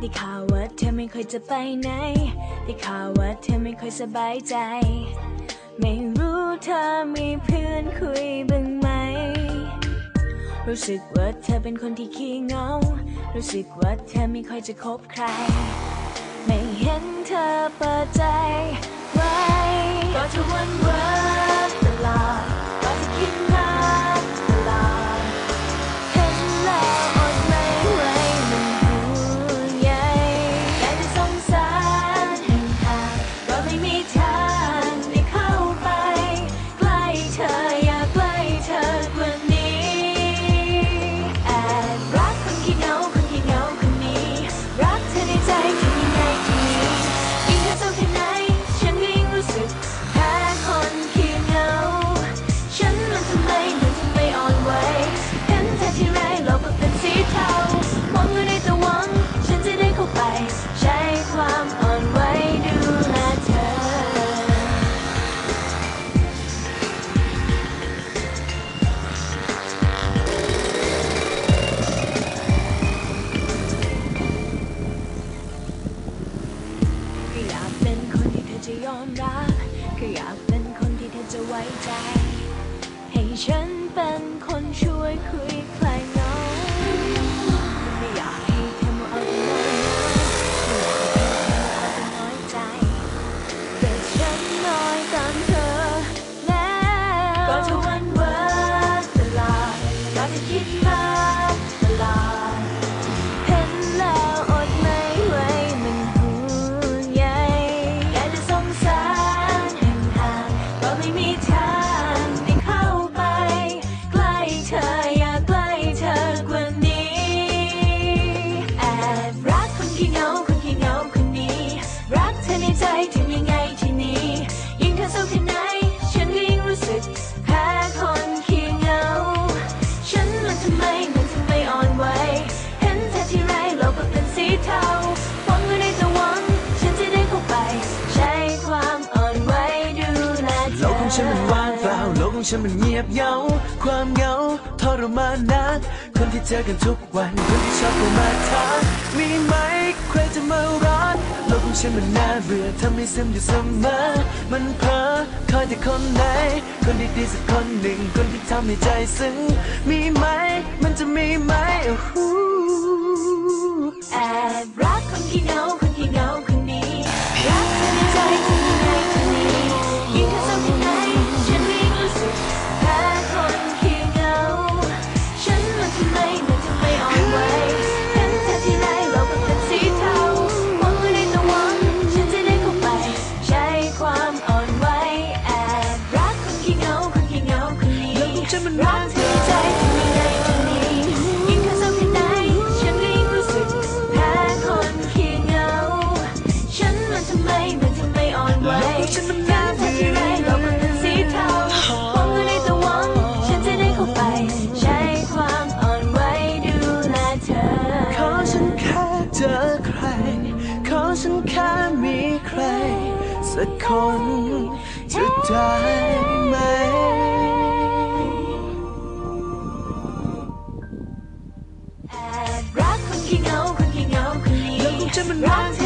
ได้ข่าวว่าเธอไม่ค่อยจะไปไหน ได้ข่าวว่าเธอไม่ค่อยสบายใจ ไม่รู้เธอมีเพื่อนคุยบ้างไหม รู้สึกว่าเธอเป็นคนที่ขี้เงา รู้สึกว่าเธอไม่ค่อยจะคบใคร ไม่เห็นเธอเปิดใจไว้ก็จะวนวิร์ อจะยอมรับก็อยากเป็นคนที่เธอจะไว้ใจ ให้ฉันเป็นคนช่วยคุยคลายเหงาไม่อยากให้เธอมาเอาแต่น้อยนะไม่อยากให้เธอมาเอาแต่น้อยใจแต่ฉันน้อยตามเธอแล้วก็จะวันเวิร์ตลอดก็จะคิดมาก ของฉันมันเงียบเหงาความเหงาทรมานนักคนที่เจอกันทุกวันคนที่ชอบเข้ามาทักมีไหมใครจะมารักโลกของฉันมันน่าเบื่อทำให้ซึมอยู่เสมอมันเพ้อคอยแต่คนไหน คนดีๆสักคนหนึ่งคนที่ทำให้ใจซึ้งมีไหมมันจะมีไหมโอ้โหแอบรักคนขี้เหงาคนขี้เหงา มันรักเธอใจทำยังไงทีนี้ยิ่งเธอเศร้าแค่ไหนฉันก็ยิ่งรู้สึกแพ้คนขี้เหงา ฉันมันทำไมมันทำไมอ่อนไหวฉันมันเห็น่เธอที่ไรอโลกมันเป็นสีเทาหวังว่าในตะวันฉันจะได้เข้าไป ใช้ความอ่อนไหวดูแลเธอ ขอฉันแค่เจอใคร ขอฉันแค่มีใคร สักคนจะได้ไหม Illuminati.